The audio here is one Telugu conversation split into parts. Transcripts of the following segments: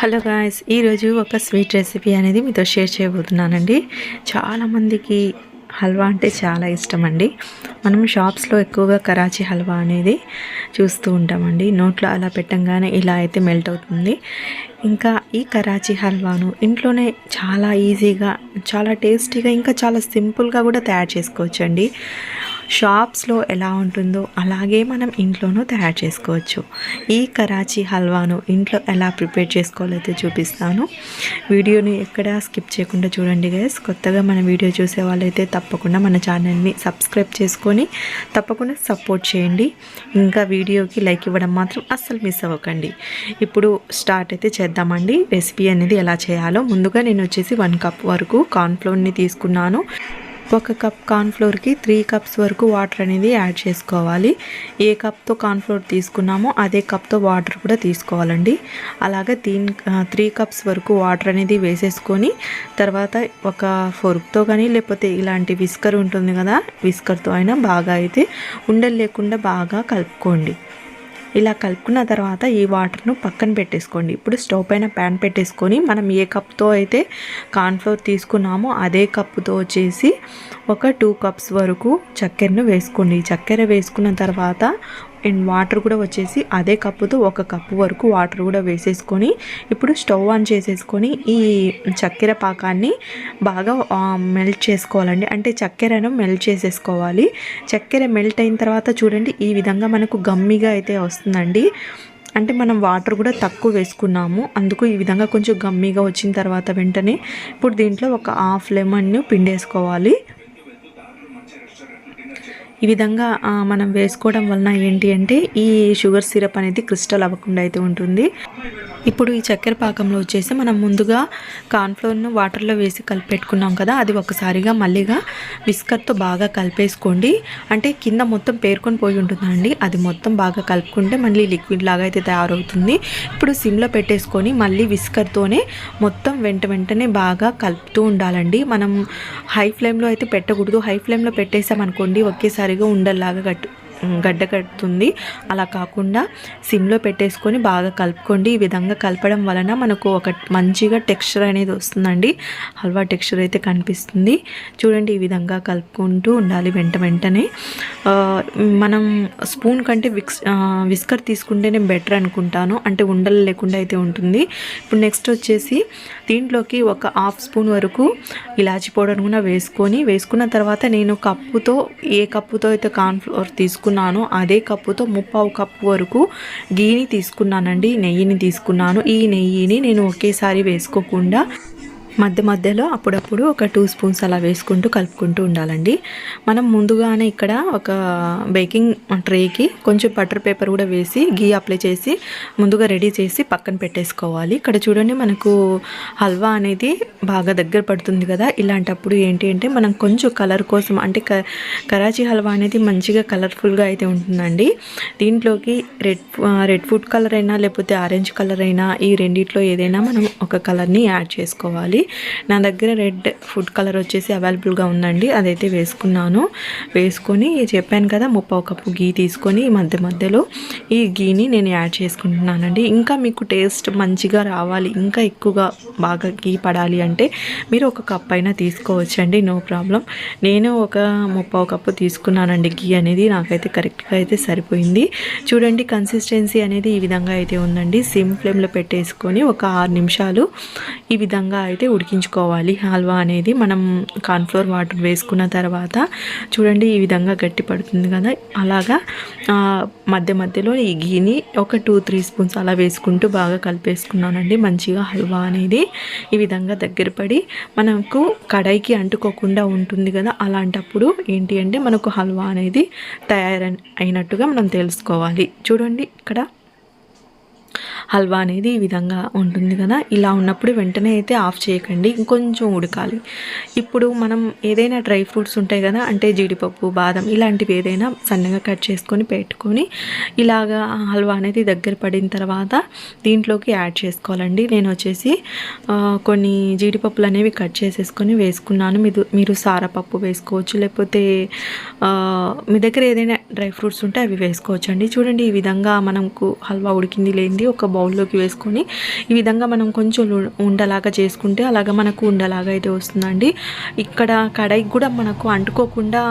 హలో గాయస్ ఈరోజు ఒక స్వీట్ రెసిపీ అనేది మీతో షేర్ చేయబోతున్నానండి. చాలామందికి హల్వా అంటే చాలా ఇష్టం అండి మనం షాప్స్లో ఎక్కువగా కరాచీ హల్వా అనేది చూస్తూ ఉంటామండి. నోట్లో అలా పెట్టంగానే ఇలా అయితే మెల్ట్ అవుతుంది. ఇంకా ఈ కరాచీ హల్వాను ఇంట్లోనే చాలా ఈజీగా చాలా టేస్టీగా ఇంకా చాలా సింపుల్గా కూడా తయారు చేసుకోవచ్చండి. షాప్స్లో ఎలా ఉంటుందో అలాగే మనం ఇంట్లోనూ తయారు చేసుకోవచ్చు. ఈ కరాచీ హల్వాను ఇంట్లో ఎలా ప్రిపేర్ చేసుకోవాలో అయితే చూపిస్తాను. వీడియోని ఎక్కడ స్కిప్ చేయకుండా చూడండి గైస్ కొత్తగా మన వీడియో చూసే వాళ్ళైతే తప్పకుండా మన ఛానల్ని సబ్స్క్రైబ్ చేసుకొని తప్పకుండా సపోర్ట్ చేయండి. ఇంకా వీడియోకి లైక్ ఇవ్వడం మాత్రం అస్సలు మిస్ అవ్వకండి. ఇప్పుడు స్టార్ట్ అయితే చేద్దామండి. రెసిపీ అనేది ఎలా చేయాలో ముందుగా నేను వచ్చేసి వన్ కప్ వరకు కార్న్ఫ్లోర్ని తీసుకున్నాను. ఒక కప్ కార్న్ఫ్లోర్కి త్రీ కప్స్ వరకు వాటర్ అనేది యాడ్ చేసుకోవాలి. ఏ కప్తో కార్న్ఫ్లోర్ తీసుకున్నామో అదే కప్తో వాటర్ కూడా తీసుకోవాలండి. అలాగే దీని త్రీ కప్స్ వరకు వాటర్ అనేది వేసేసుకొని తర్వాత ఒక ఫోర్క్తో కానీ లేకపోతే ఇలాంటి విస్కర్ ఉంటుంది కదా విస్కర్తో అయినా బాగా అయితే ఉండలు లేకుండా బాగా కలుపుకోండి. ఇలా కలుపుకున్న తర్వాత ఈ వాటర్ను పక్కన పెట్టేసుకోండి. ఇప్పుడు స్టవ్ పైన ప్యాన్ పెట్టేసుకొని మనం ఏ కప్తో అయితే కార్న్ఫ్లోర్ తీసుకున్నామో అదే కప్పుతో వచ్చేసి ఒక టూ కప్స్ వరకు చక్కెరను వేసుకోండి. చక్కెర వేసుకున్న తర్వాత అండ్ వాటర్ కూడా వచ్చేసి అదే కప్పుతో ఒక కప్పు వరకు వాటర్ కూడా వేసేసుకొని ఇప్పుడు స్టవ్ ఆన్ చేసేసుకొని ఈ చక్కెర పాకాన్ని బాగా మెల్ట్ చేసుకోవాలండి. అంటే చక్కెరను మెల్ట్ చేసేసుకోవాలి. చక్కెర మెల్ట్ అయిన తర్వాత చూడండి ఈ విధంగా మనకు గమ్మిగా అయితే వస్తుందండి. అంటే మనం వాటర్ కూడా తక్కువ వేసుకున్నాము. అందుకు ఈ విధంగా కొంచెం గమ్మిగా వచ్చిన తర్వాత వెంటనే ఇప్పుడు దీంట్లో ఒక హాఫ్ లెమన్ను పిండేసుకోవాలి. ఈ విధంగా మనం వేసుకోవడం వలన ఏంటి అంటే ఈ షుగర్ సిరప్ అనేది క్రిస్టల్ అవ్వకుండా అయితే ఉంటుంది. ఇప్పుడు ఈ చక్కెర పాకంలో వచ్చేసి మనం ముందుగా కార్న్ఫ్లోర్ను వాటర్లో వేసి కలిపెట్టుకున్నాం కదా అది ఒకసారిగా మళ్ళీగా విస్కర్తో బాగా కలిపేసుకోండి. అంటే కింద మొత్తం పేర్కొని పోయి ఉంటుందండి అది మొత్తం బాగా కలుపుకుంటే మళ్ళీ లిక్విడ్ లాగా అయితే తయారవుతుంది. ఇప్పుడు సిమ్లో పెట్టేసుకొని మళ్ళీ విస్కర్తోనే మొత్తం వెంట వెంటనే బాగా కలుపుతూ ఉండాలండి. మనం హై ఫ్లేమ్లో అయితే పెట్టకూడదు. హై ఫ్లేమ్లో పెట్టేసామనుకోండి ఒకేసారిగా ఉండల్లాగా కట్టు. గడ్డ కడుతుంది. అలా కాకుండా సిమ్లో పెట్టేసుకొని బాగా కలుపుకోండి. ఈ విధంగా కలపడం వలన మనకు ఒక మంచిగా టెక్స్చర్ అనేది వస్తుందండి. హల్వా టెక్స్చర్ అయితే కనిపిస్తుంది. చూడండి ఈ విధంగా కలుపుకుంటూ ఉండాలి వెంట వెంటనే. మనం స్పూన్ కంటే విక్స్ విస్కర్ తీసుకుంటేనే బెటర్ అనుకుంటాను. అంటే ఉండలు లేకుండా అయితే ఉంటుంది. ఇప్పుడు నెక్స్ట్ వచ్చేసి దీంట్లోకి ఒక హాఫ్ స్పూన్ వరకు ఇలాచి పౌడర్ కూడా వేసుకొని వేసుకున్న తర్వాత నేను కప్పుతో ఏ కప్పుతో అయితే కార్న్ఫ్లోర్ తీసుకు తీసుకున్నాను. అదే కప్పుతో ముప్పావు కప్పు వరకు గీని తీసుకున్నానండి. నెయ్యిని తీసుకున్నాను. ఈ నెయ్యిని నేను ఒకేసారి వేసుకోకుండా మధ్య మధ్యలో అప్పుడప్పుడు ఒక టూ స్పూన్స్ అలా వేసుకుంటూ కలుపుకుంటూ ఉండాలండి. మనం ముందుగానే ఇక్కడ ఒక బేకింగ్ ట్రేకి కొంచెం బటర్ పేపర్ కూడా వేసి గీ అప్లై చేసి ముందుగా రెడీ చేసి పక్కన పెట్టేసుకోవాలి. ఇక్కడ చూడండి మనకు హల్వా అనేది బాగా దగ్గర పడుతుంది కదా. ఇలాంటప్పుడు ఏంటి అంటే మనం కొంచెం కలర్ కోసం అంటే కరాచీ హల్వా అనేది మంచిగా కలర్ఫుల్గా అయితే ఉంటుందండి. దీంట్లోకి రెడ్ రెడ్ ఫుడ్ కలర్ అయినా లేకపోతే ఆరెంజ్ కలర్ అయినా ఈ రెండిట్లో ఏదైనా మనం ఒక కలర్ని యాడ్ చేసుకోవాలి. నా దగ్గర రెడ్ ఫుడ్ కలర్ వచ్చేసి అవైలబుల్గా ఉందండి. అదైతే వేసుకున్నాను. వేసుకొని చెప్పాను కదా ముప్పావు కప్పు గీ తీసుకొని మధ్య మధ్యలో ఈ గీని నేను యాడ్ చేసుకుంటున్నానండి. ఇంకా మీకు టేస్ట్ మంచిగా రావాలి ఇంకా ఎక్కువగా బాగా గీ పడాలి అంటే మీరు ఒక కప్ అయినా తీసుకోవచ్చండి నో ప్రాబ్లం. నేను ఒక ముప్పావు కప్పు తీసుకున్నానండి గీ అనేది నాకైతే కరెక్ట్గా అయితే సరిపోయింది. చూడండి కన్సిస్టెన్సీ అనేది ఈ విధంగా అయితే ఉందండి. సిమ్ ఫ్లేమ్లో పెట్టేసుకొని ఒక ఆరు నిమిషాలు ఈ విధంగా అయితే ఉడికించుకోవాలి. హల్వా అనేది మనం కార్న్ఫ్లోర్ వాటర్ వేసుకున్న తర్వాత చూడండి ఈ విధంగా గట్టి పడుతుంది కదా. అలాగా మధ్య మధ్యలో ఈ గీని ఒక టూ త్రీ స్పూన్స్ అలా వేసుకుంటూ బాగా కలిపేసుకున్నానండి. మంచిగా హల్వా అనేది ఈ విధంగా దగ్గర పడి మనకు కడాయికి అంటుకోకుండా ఉంటుంది కదా. అలాంటప్పుడు ఏంటి అంటే మనకు హల్వా అనేది తయారు అయినట్టుగా మనం తెలుసుకోవాలి. చూడండి ఇక్కడ హల్వా అనేది ఈ విధంగా ఉంటుంది కదా? ఇలా ఉన్నప్పుడు వెంటనే అయితే ఆఫ్ చేయకండి ఇంకొంచెం ఉడకాలి. ఇప్పుడు మనం ఏదైనా డ్రై ఫ్రూట్స్ ఉంటాయి కదా అంటే జీడిపప్పు బాదం ఇలాంటివి ఏదైనా సన్నగా కట్ చేసుకొని పెట్టుకొని ఇలాగా హల్వా అనేది దగ్గర పడిన తర్వాత దీంట్లోకి యాడ్ చేసుకోవాలండి. నేను వచ్చేసి కొన్ని జీడిపప్పులు అనేవి కట్ చేసేసుకొని వేసుకున్నాను. మీరు మీరు సారపప్పు వేసుకోవచ్చు లేకపోతే మీ దగ్గర ఏదైనా డ్రై ఫ్రూట్స్ ఉంటే అవి వేసుకోవచ్చు అండి చూడండి ఈ విధంగా మనకు హల్వా ఉడికింది లేనిది ఒక బౌల్లోకి వేసుకొని ఈ విధంగా మనం కొంచెం ఉండలాగా చేసుకుంటే అలాగా మనకు ఉండలాగా అయితే వస్తుందండి. ఇక్కడ కడాయికి కూడా మనకు అంటుకోకుండా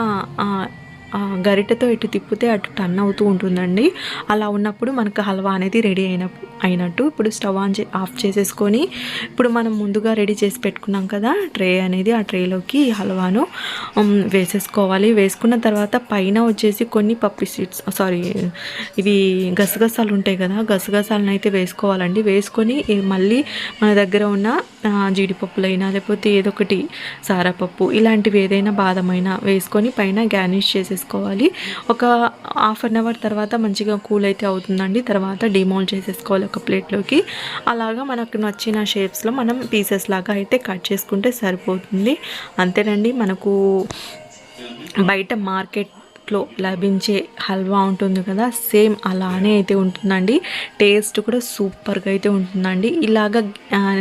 గరిటెతో ఇటు తిప్పితే అటు టన్ అవుతూ ఉంటుందండి. అలా ఉన్నప్పుడు మనకు హల్వా అనేది రెడీ అయిన అయినట్టు ఇప్పుడు స్టవ్ ఆన్ చే ఆఫ్ చేసేసుకొని ఇప్పుడు మనం ముందుగా రెడీ చేసి పెట్టుకున్నాం కదా ట్రే అనేది ఆ ట్రేలోకి హల్వాను వేసేసుకోవాలి. వేసుకున్న తర్వాత పైన వచ్చేసి కొన్ని పప్పి స్వీట్స్ సారీ ఇవి గసగసాలు ఉంటాయి కదా గసగసాలను అయితే వేసుకోవాలండి. వేసుకొని మళ్ళీ మన దగ్గర ఉన్న జీడిపప్పులైనా లేకపోతే ఏదో ఒకటి సారాపప్పు ఇలాంటివి ఏదైనా బాదమైనా వేసుకొని పైన గార్నిష్ చేసేసుకోవాలి. ఒక హాఫ్ అన్ అవర్ తర్వాత మంచిగా కూల్ అయితే అవుతుందండి. తర్వాత డిమోల్డ్ చేసేసుకోవాలి ఒక ప్లేట్లోకి. అలాగా మనకు నచ్చిన షేప్స్లో మనం పీసెస్ లాగా అయితే కట్ చేసుకుంటే సరిపోతుంది. అంతేనండి మనకు బయట మార్కెట్ మార్కెట్లో లభించే హల్వా ఉంటుంది కదా సేమ్ అలానే అయితే ఉంటుందండి. టేస్ట్ కూడా సూపర్గా అయితే ఉంటుందండి. ఇలాగ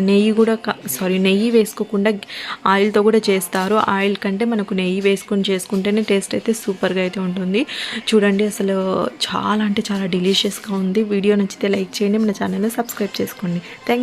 నెయ్యి కూడా సారీ నెయ్యి వేసుకోకుండా ఆయిల్తో కూడా చేస్తారు. ఆయిల్ కంటే మనకు నెయ్యి వేసుకొని చేసుకుంటేనే టేస్ట్ అయితే సూపర్గా అయితే ఉంటుంది. చూడండి అసలు చాలా అంటే చాలా డిలీషియస్గా ఉంది. వీడియో నచ్చితే లైక్ చేయండి మన ఛానల్ని సబ్స్క్రైబ్ చేసుకోండి. థ్యాంక్